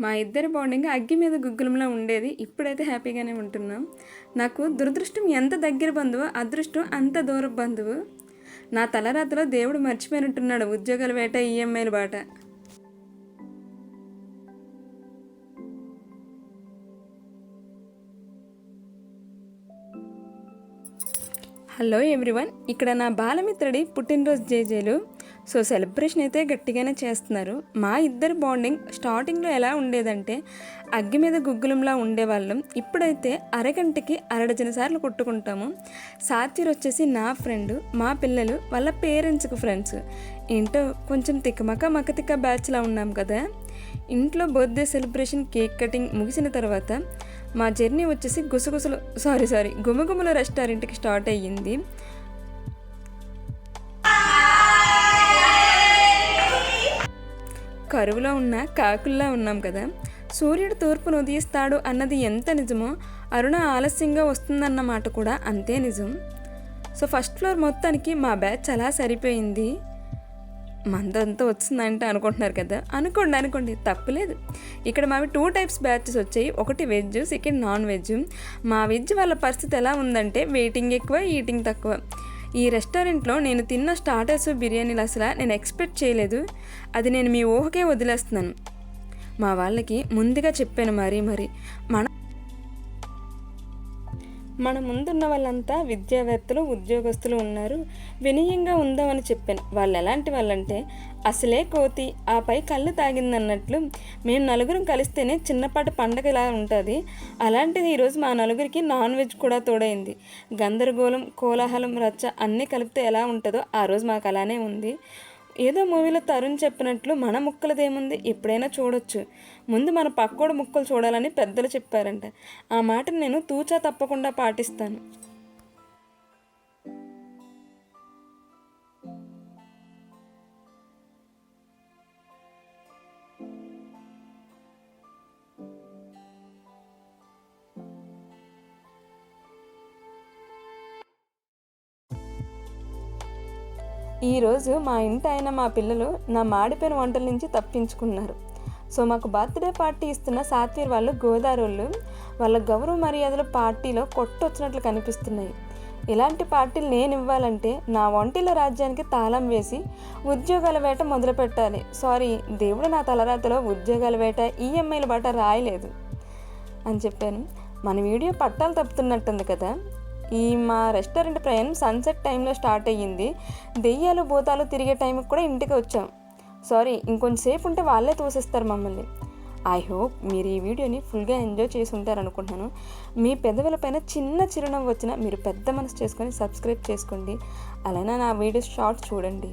మా ఇద్దరి బాండింగ్ అగ్గి మీద గుగ్గులంలా ఉండేది. ఇప్పుడైతే హ్యాపీగానే ఉంటున్నాం. నాకు దురదృష్టం ఎంత దగ్గర బంధువు అదృష్టం అంత దూర బంధువు. నా తలరాతలో దేవుడు మర్చిపోయినట్టున్నాడు. ఉద్యోగాల వేట ఈఎంఐల బాట. Hello everyone. ఇక్కడ నా బాలమిత్రుడి పుట్టినరోజు జేజేలు. సో సెలబ్రేషన్ అయితే గట్టిగానే చేస్తున్నారు. మా ఇద్దరు బాండింగ్ స్టార్టింగ్లో ఎలా ఉండేదంటే అగ్గి మీద గుగ్గులంలా ఉండేవాళ్ళం. ఇప్పుడైతే అరగంటకి అరడజన సార్లు కొట్టుకుంటాము. సాత్విర్ వచ్చేసి నా ఫ్రెండ్ మా పిల్లలు వాళ్ళ పేరెంట్స్కి ఫ్రెండ్స్. ఏంటో కొంచెం తిక్కమక్క మక్క బ్యాచ్లా ఉన్నాం కదా. ఇంట్లో బర్త్డే సెలబ్రేషన్ కేక్ కటింగ్ ముగిసిన తర్వాత మా జర్నీ వచ్చేసి గుసగుసలు సారీ సారీ గుమగుమల రెస్టారెంట్కి స్టార్ట్ అయ్యింది. కరువులో ఉన్న కాకుల్లా ఉన్నాం కదా. సూర్యుడు తూర్పును ఉదయిస్తాడు అన్నది ఎంత నిజమో అరుణ ఆలస్యంగా వస్తుందన్న మాట కూడా అంతే నిజం. సో ఫస్ట్ ఫ్లోర్ మొత్తానికి మా బ్యాచ్ అలా సరిపోయింది. మందంతా వచ్చిందంటే అనుకుంటున్నారు కదా. అనుకోండి అనుకోండి తప్పులేదు. ఇక్కడ మావి టూ టైప్స్ బ్యాచెస్ వచ్చాయి. ఒకటి వెజ్ సెకండ్ నాన్ వెజ్ మా వెజ్ వాళ్ళ పరిస్థితి ఎలా ఉందంటే వెయిటింగ్ ఎక్కువ ఈటింగ్ తక్కువ. ఈ రెస్టారెంట్లో నేను తిన్న స్టార్టర్స్ బిర్యానీలు అసలు నేను ఎక్స్పెక్ట్ చేయలేదు. అది నేను మీ ఊహకే వదిలేస్తున్నాను. మా వాళ్ళకి ముందుగా చెప్పాను మరీ మరి. మన మన ముందున్న వాళ్ళంతా విద్యావేత్తలు ఉద్యోగస్తులు ఉన్నారు. వినయంగా ఉందామని చెప్పాను. వాళ్ళు ఎలాంటి వాళ్ళంటే అసలే కోతి ఆపై కళ్ళు తాగిందన్నట్లు మేము నలుగురం కలిస్తేనే చిన్నపాటి పండగ ఇలా ఉంటుంది. అలాంటిది ఈరోజు మా నలుగురికి నాన్ వెజ్ కూడా తోడైంది. గందరగోళం కోలాహలం రచ్చ అన్నీ కలిపితే ఎలా ఉంటుందో ఆ రోజు మాకు అలానే ఉంది. ఏదో మూవీలో తరుణ్ చెప్పినట్లు మన ముక్కలదేముంది? ఎప్పుడైనా చూడొచ్చు. ముందు మన పక్కోడు ముక్కలు చూడాలని పెద్దలు చెప్పారంట. ఆ మాటను నేను తూచా తప్పకుండా పాటిస్తాను. ఈరోజు మా ఇంటి ఆయన మా పిల్లలు నా మాడిపోయిన వంటల నుంచి తప్పించుకున్నారు. సో మాకు బర్త్డే పార్టీ ఇస్తున్న సాత్వీర్ వాళ్ళు గోదావరి వాళ్ళ గౌరవ మర్యాదలు పార్టీలో కొట్టొచ్చినట్లు కనిపిస్తున్నాయి. ఇలాంటి పార్టీలు నేను ఇవ్వాలంటే నా ఒంటిలో రాజ్యానికి తాళం వేసి ఉద్యోగాల వేట మొదలుపెట్టాలి సారీ దేవుడు నా తలరాతలో ఉద్యోగాల వేట ఈఎంఐల బాట రాయలేదు. అని చెప్పాను. మన వీడియో పట్టాలు తప్పుతున్నట్టుంది కదా. ఈ మా రెస్టారెంట్ ప్రయాణం సన్సెట్ టైంలో స్టార్ట్ అయ్యింది. దెయ్యాలు భూతాలు తిరిగే టైంకి కూడా ఇంటికి వచ్చాం. సారీ ఇంకొంచెంసేపు ఉంటే వాళ్ళే తోసేస్తారు మమ్మల్ని. ఐ హోప్ మీరు ఈ వీడియోని ఫుల్గా ఎంజాయ్ చేసి ఉంటారు అనుకుంటున్నాను మీ పెదవులపైన చిన్న చిరునవ్వు వచ్చిన మీరు పెద్ద మనసు చేసుకొని సబ్స్క్రైబ్ చేసుకోండి. అలానే నా వీడియోస్ షార్ట్స్ చూడండి.